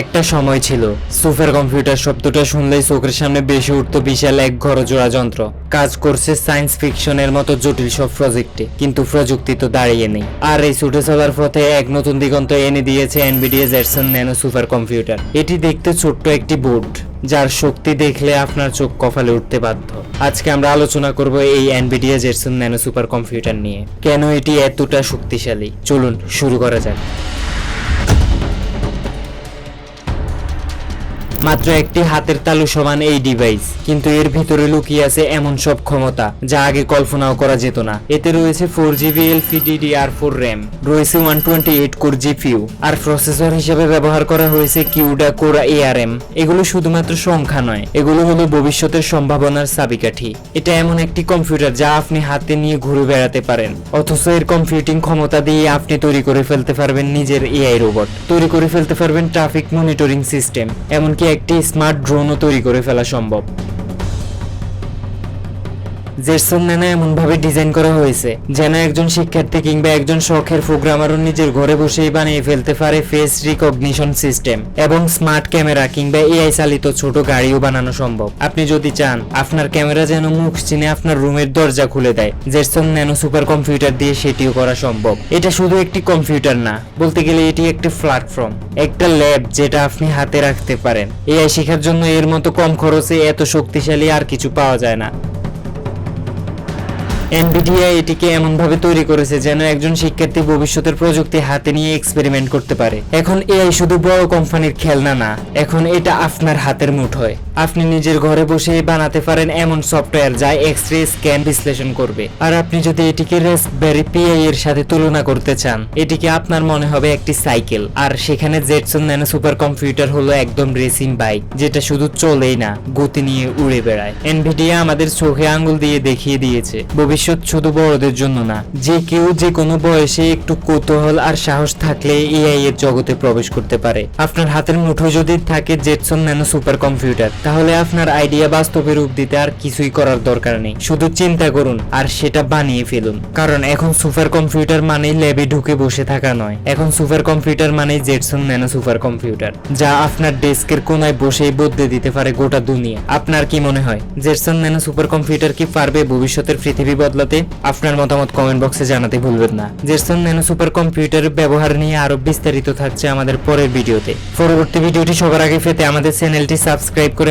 একটা সময় ছিল। সুপার কম্পিউটার শব্দটা শুনলেই চোখের সামনে বেশি উঠতো বিশাল এক ঘর জোড়া যন্ত্র। কাজ করছে সায়েন্স ফিকশনের মতো জটিল সব প্রজেক্টে কিন্তু প্রযুক্তি তো দাঁড়িয়ে নেই। আর এই ছুটে চলার পথে এক নতুন দিগন্ত এনে দিয়েছে Nvidia's Jetson Nano super computer এটি দেখতে ছোট্ট একটি বোর্ড, যার শক্তি দেখলে আপনার চোখ কপালে উঠতে বাধ্য। আজকে আমরা আলোচনা করব এই Nvidia's Jetson Nano super computer নিয়ে। কেন এটি এতটা শক্তিশালী? চলুন শুরু করা যাক। মাত্র একটি হাতের তালু সমান এই ডিভাইস কিন্তু এর ভিতরে লুকিয়ে আছে এমন সব ক্ষমতা, যা আগে কল্পনাও করা যেত না। এতে রয়েছে ফোর জিবি এলপিডিডি আর ফোর র্যাম রয়েছে one twenty eight core GPU আর প্রসেসর হিসেবে ব্যবহার করা হয়েছে কিউডা কোর এআরএম এগুলো শুধুমাত্র সংখ্যা নয়, এগুলো হলো ভবিষ্যতের সম্ভাবনার চাবিকাঠি। এটা এমন একটি কম্পিউটার যা আপনি হাতে নিয়ে ঘুরে বেড়াতে পারেন। অথচ এর কম্পিউটিং ক্ষমতা দিয়ে আপনি তৈরি করে ফেলতে পারবেন নিজের এআই রোবট তৈরি করে ফেলতে পারবেন ট্রাফিক মনিটরিং সিস্টেম এমনকি একটি স্মার্ট ড্রোনও তৈরি করে ফেলা সম্ভব। জেটসন ন্যানো এমন ভাবে ডিজাইন করা হয়েছে, যেন একজন শিক্ষার্থী কিংবা একজন শখের প্রোগ্রামারও নিজের ঘরে বসেই বানিয়ে ফেলতে পারে ফেস রিকগনিশন সিস্টেম এবং স্মার্ট ক্যামেরা কিংবা এআই চালিত ছোট গাড়িও বানানো সম্ভব। আপনি যদি চান, আপনার ক্যামেরা যেন মুখ চিনে আপনার রুমের দরজা খুলে দেয় জেটসন ন্যানো সুপার কম্পিউটার দিয়ে সেটিও করা সম্ভব। এটা শুধু একটি কম্পিউটার না, বলতে গেলে এটি একটি প্ল্যাটফর্ম একটা ল্যাব যেটা আপনি হাতে রাখতে পারেন। এআই শেখার জন্য এর মতো কম খরচে এত শক্তিশালী আর কিছু পাওয়া যায় না। এনভিডিয়া এটিকে এমনভাবে তৈরি করেছে যেন একজন শিক্ষার্থী ভবিষ্যতের প্রযুক্তি হাতে নিয়ে এক্সপেরিমেন্ট করতে পারে। এখন এআই শুধু বড় কোম্পানির খেলনা না, এখন এটা আপনার হাতের মুঠোয়। আপনি নিজের ঘরে বসে বানাতে পারেন এমন সফটওয়্যার যা এক্স রে স্ক্যান বিশ্লেষণ করবে। আর আপনি যদি এটিকে রেসবেরি পিআই এর সাথে তুলনা করতে চান, এটিকে আপনার মনে হবে একটি সাইকেল। আর সেখানে জেটসন ন্যানো সুপার কম্পিউটার হলো একদম রেসিং বাইক যেটা শুধু চলেই না, গতি নিয়ে উড়ে বেড়ায়। এনভিডিয়া আমাদের চোখে আঙ্গুল দিয়ে দেখিয়ে দিয়েছে, ভবিষ্যৎ শুধু বড়দের জন্য না। যে কেউ যে কোনো বয়সে একটু কৌতূহল আর সাহস থাকলে এআই এর জগতে প্রবেশ করতে পারে। আপনার হাতের মুঠো যদি থাকে জেটসন ন্যানো সুপার কম্পিউটার তাহলে আপনার আইডিয়া বাস্তবে রূপ দিতে আর কিছুই করার দরকার নেই। শুধু চিন্তা করুন আর সেটা বানিয়ে ফেলুন। কারণ এখন সুপার কম্পিউটার মানেই ল্যাবে ঢুকে বসে থাকা নয়। এখন সুপার কম্পিউটার মানেই জেটসন ন্যানো সুপার কম্পিউটার যা আপনার ডেস্কের কোনায় বসেই বদলে দিতে পারে গোটা দুনিয়া। আপনার কি মনে হয় জেটসন ন্যানো সুপার কম্পিউটার কি পারবে ভবিষ্যতের পৃথিবী বদলাতে? আপনার মতামত কমেন্ট বক্সে জানাতে ভুলবেন না। জেটসন ন্যানো সুপার কম্পিউটারের ব্যবহার নিয়ে আরও বিস্তারিত থাকছে আমাদের পরের ভিডিওতে। পরবর্তী ভিডিওটি সবার আগে পেতে আমাদের চ্যানেলটি সাবস্ক্রাইব করে